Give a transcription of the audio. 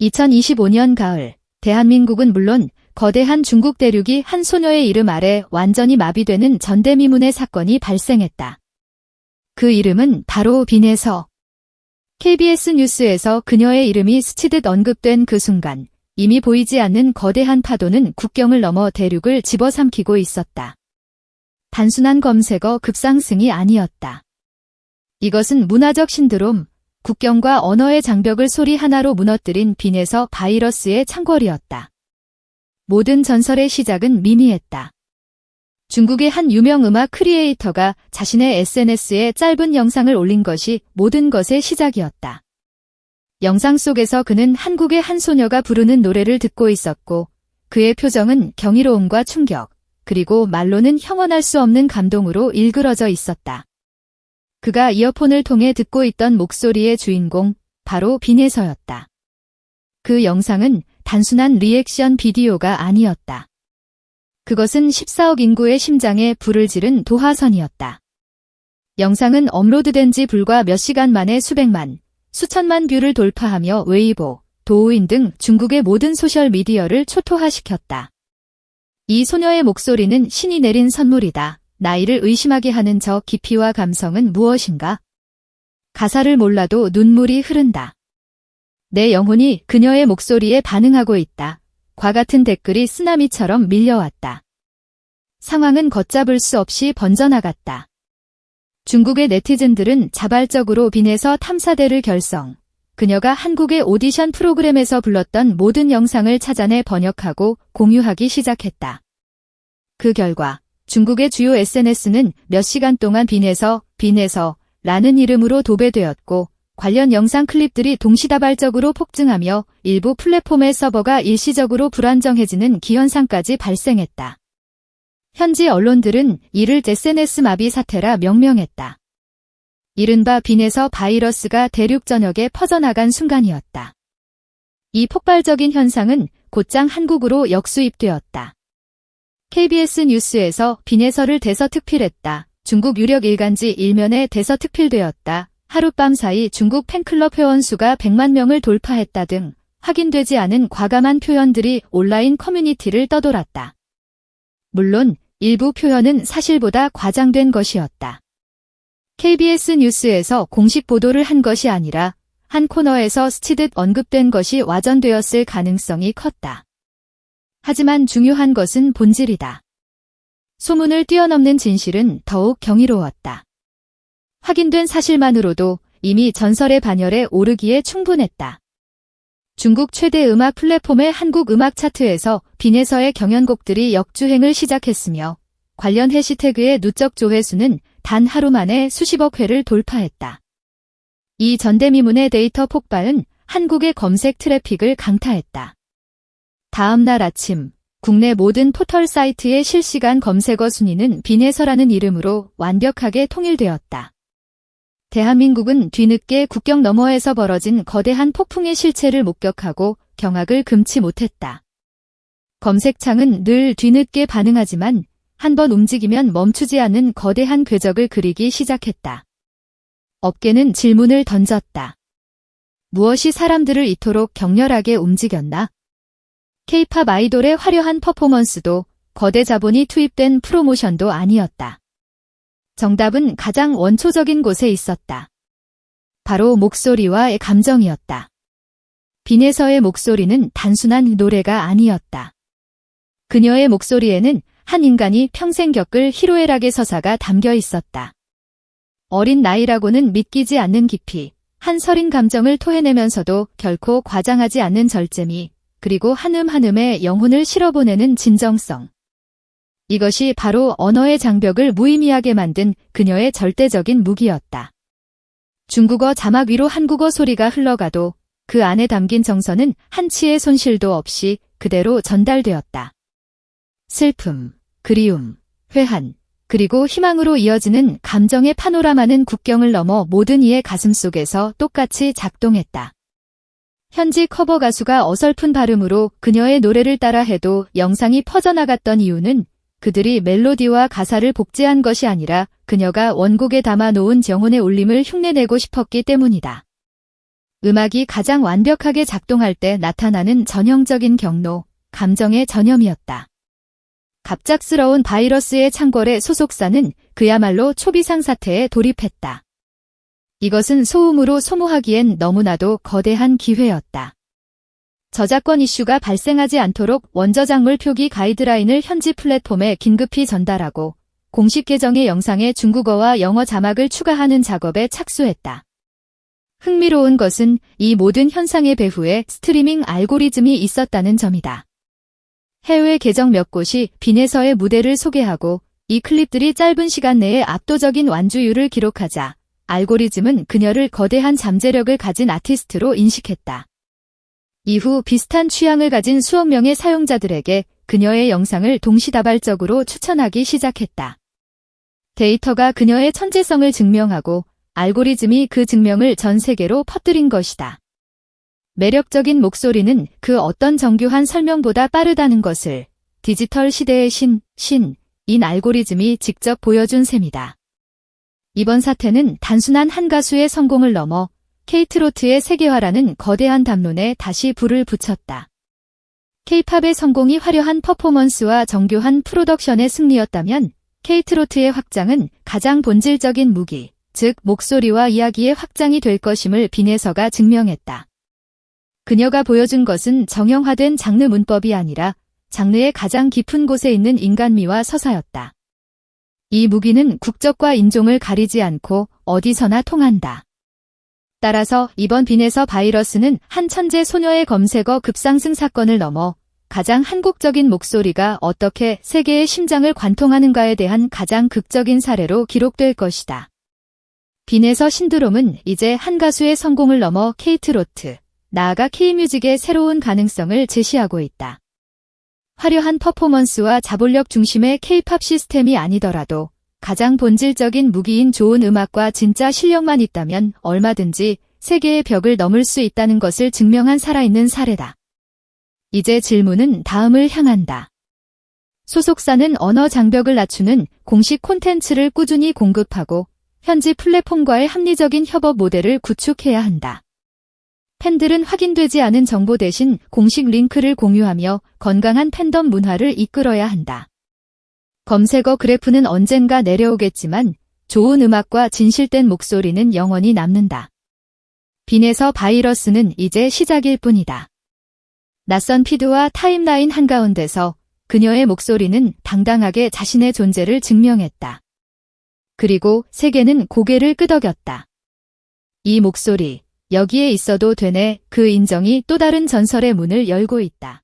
2025년 가을, 대한민국은 물론 거대한 중국 대륙이 한 소녀의 이름 아래 완전히 마비되는 전대미문의 사건이 발생했다. 그 이름은 바로 빈에서. KBS 뉴스에서 그녀의 이름이 스치듯 언급된 그 순간, 이미 보이지 않는 거대한 파도는 국경을 넘어 대륙을 집어삼키고 있었다. 단순한 검색어 급상승이 아니었다. 이것은 문화적 신드롬, 국경과 언어의 장벽을 소리 하나로 무너뜨린 빈에서 바이러스의 창궐이었다. 모든 전설의 시작은 미미했다. 중국의 한 유명 음악 크리에이터가 자신의 SNS에 짧은 영상을 올린 것이 모든 것의 시작이었다. 영상 속에서 그는 한국의 한 소녀가 부르는 노래를 듣고 있었고 그의 표정은 경이로움과 충격, 그리고 말로는 형언할 수 없는 감동으로 일그러져 있었다. 그가 이어폰을 통해 듣고 있던 목소리의 주인공, 바로 빈에서였다. 그 영상은 단순한 리액션 비디오가 아니었다. 그것은 14억 인구의 심장에 불을 지른 도화선이었다. 영상은 업로드된 지 불과 몇 시간 만에 수백만, 수천만 뷰를 돌파하며 웨이보, 도우인 등 중국의 모든 소셜미디어를 초토화시켰다. 이 소녀의 목소리는 신이 내린 선물이다. 나이를 의심하게 하는 저 깊이와 감성은 무엇인가? 가사를 몰라도 눈물이 흐른다. 내 영혼이 그녀의 목소리에 반응하고 있다. 과 같은 댓글이 쓰나미처럼 밀려왔다. 상황은 걷잡을 수 없이 번져나갔다. 중국의 네티즌들은 자발적으로 빈에서 탐사대를 결성. 그녀가 한국의 오디션 프로그램에서 불렀던 모든 영상을 찾아내 번역하고 공유하기 시작했다. 그 결과 중국의 주요 SNS는 몇 시간 동안 빈에서 빈에서 라는 이름으로 도배되었고 관련 영상 클립들이 동시다발적으로 폭증하며 일부 플랫폼의 서버가 일시적으로 불안정해지는 기현상까지 발생했다. 현지 언론들은 이를 SNS 마비 사태라 명명했다. 이른바 빈에서 바이러스가 대륙 전역에 퍼져나간 순간이었다. 이 폭발적인 현상은 곧장 한국으로 역수입되었다. KBS 뉴스에서 빈에서를 대서특필했다. 중국 유력 일간지 일면에 대서특필되었다. 하룻밤 사이 중국 팬클럽 회원 수가 100만 명을 돌파했다 등 확인되지 않은 과감한 표현들이 온라인 커뮤니티를 떠돌았다. 물론 일부 표현은 사실보다 과장된 것이었다. KBS 뉴스에서 공식 보도를 한 것이 아니라 한 코너에서 스치듯 언급된 것이 와전되었을 가능성이 컸다. 하지만 중요한 것은 본질이다. 소문을 뛰어넘는 진실은 더욱 경이로웠다. 확인된 사실만으로도 이미 전설의 반열에 오르기에 충분했다. 중국 최대 음악 플랫폼의 한국 음악 차트에서 빈에서의 경연곡들이 역주행을 시작했으며 관련 해시태그의 누적 조회수는 단 하루 만에 수십억 회를 돌파했다. 이 전대미문의 데이터 폭발은 한국의 검색 트래픽을 강타했다. 다음 날 아침 국내 모든 포털 사이트의 실시간 검색어 순위는 빈에서라는 이름으로 완벽하게 통일되었다. 대한민국은 뒤늦게 국경 너머에서 벌어진 거대한 폭풍의 실체를 목격하고 경악을 금치 못했다. 검색창은 늘 뒤늦게 반응하지만 한 번 움직이면 멈추지 않는 거대한 궤적을 그리기 시작했다. 업계는 질문을 던졌다. 무엇이 사람들을 이토록 격렬하게 움직였나? 케이팝 아이돌의 화려한 퍼포먼스도 거대 자본이 투입된 프로모션도 아니었다. 정답은 가장 원초적인 곳에 있었다. 바로 목소리와 감정이었다. 빈에서의 목소리는 단순한 노래가 아니었다. 그녀의 목소리에는 한 인간이 평생 겪을 희로애락의 서사가 담겨 있었다. 어린 나이라고는 믿기지 않는 깊이, 한 서린 감정을 토해내면서도 결코 과장하지 않는 절제미, 그리고 한음 한음에 영혼을 실어보내는 진정성. 이것이 바로 언어의 장벽을 무의미하게 만든 그녀의 절대적인 무기였다. 중국어 자막 위로 한국어 소리가 흘러가도 그 안에 담긴 정서는 한치의 손실도 없이 그대로 전달되었다. 슬픔, 그리움, 회한, 그리고 희망으로 이어지는 감정의 파노라마는 국경을 넘어 모든 이의 가슴 속에서 똑같이 작동했다. 현지 커버 가수가 어설픈 발음으로 그녀의 노래를 따라 해도 영상이 퍼져나갔던 이유는 그들이 멜로디와 가사를 복제한 것이 아니라 그녀가 원곡에 담아놓은 정혼의 울림을 흉내내고 싶었기 때문이다. 음악이 가장 완벽하게 작동할 때 나타나는 전형적인 경로, 감정의 전염이었다. 갑작스러운 바이러스의 창궐에 소속사는 그야말로 초비상 사태에 돌입했다. 이것은 소음으로 소모하기엔 너무나도 거대한 기회였다. 저작권 이슈가 발생하지 않도록 원저작물 표기 가이드라인을 현지 플랫폼에 긴급히 전달하고 공식 계정의 영상에 중국어와 영어 자막을 추가하는 작업에 착수했다. 흥미로운 것은 이 모든 현상의 배후에 스트리밍 알고리즘이 있었다는 점이다. 해외 계정 몇 곳이 빈에서의 무대를 소개하고 이 클립들이 짧은 시간 내에 압도적인 완주율을 기록하자 알고리즘은 그녀를 거대한 잠재력을 가진 아티스트로 인식했다. 이후 비슷한 취향을 가진 수억 명의 사용자들에게 그녀의 영상을 동시다발적으로 추천하기 시작했다. 데이터가 그녀의 천재성을 증명하고 알고리즘이 그 증명을 전 세계로 퍼뜨린 것이다. 매력적인 목소리는 그 어떤 정교한 설명보다 빠르다는 것을 디지털 시대의 신, 신, 인 알고리즘이 직접 보여준 셈이다. 이번 사태는 단순한 한 가수의 성공을 넘어 케이트로트의 세계화라는 거대한 담론에 다시 불을 붙였다. 케이팝의 성공이 화려한 퍼포먼스와 정교한 프로덕션의 승리였다면 케이트로트의 확장은 가장 본질적인 무기, 즉 목소리와 이야기의 확장이 될 것임을 빈에서가 증명했다. 그녀가 보여준 것은 정형화된 장르 문법이 아니라 장르의 가장 깊은 곳에 있는 인간미와 서사였다. 이 무기는 국적과 인종을 가리지 않고 어디서나 통한다. 따라서 이번 빈에서 바이러스는 한 천재 소녀의 검색어 급상승 사건을 넘어 가장 한국적인 목소리가 어떻게 세계의 심장을 관통하는가에 대한 가장 극적인 사례로 기록될 것이다. 빈에서 신드롬은 이제 한 가수의 성공을 넘어 케이트 로트, 나아가 K뮤직의 새로운 가능성을 제시하고 있다. 화려한 퍼포먼스와 자본력 중심의 K-팝 시스템이 아니더라도 가장 본질적인 무기인 좋은 음악과 진짜 실력만 있다면 얼마든지 세계의 벽을 넘을 수 있다는 것을 증명한 살아있는 사례다. 이제 질문은 다음을 향한다. 소속사는 언어 장벽을 낮추는 공식 콘텐츠를 꾸준히 공급하고 현지 플랫폼과의 합리적인 협업 모델을 구축해야 한다. 팬들은 확인되지 않은 정보 대신 공식 링크를 공유하며 건강한 팬덤 문화를 이끌어야 한다. 검색어 그래프는 언젠가 내려오겠지만 좋은 음악과 진실된 목소리는 영원히 남는다. 빈에서 바이러스는 이제 시작일 뿐이다. 낯선 피드와 타임라인 한가운데서 그녀의 목소리는 당당하게 자신의 존재를 증명했다. 그리고 세계는 고개를 끄덕였다. 이 목소리, 여기에 있어도 되네 그 인정이 또 다른 전설의 문을 열고 있다.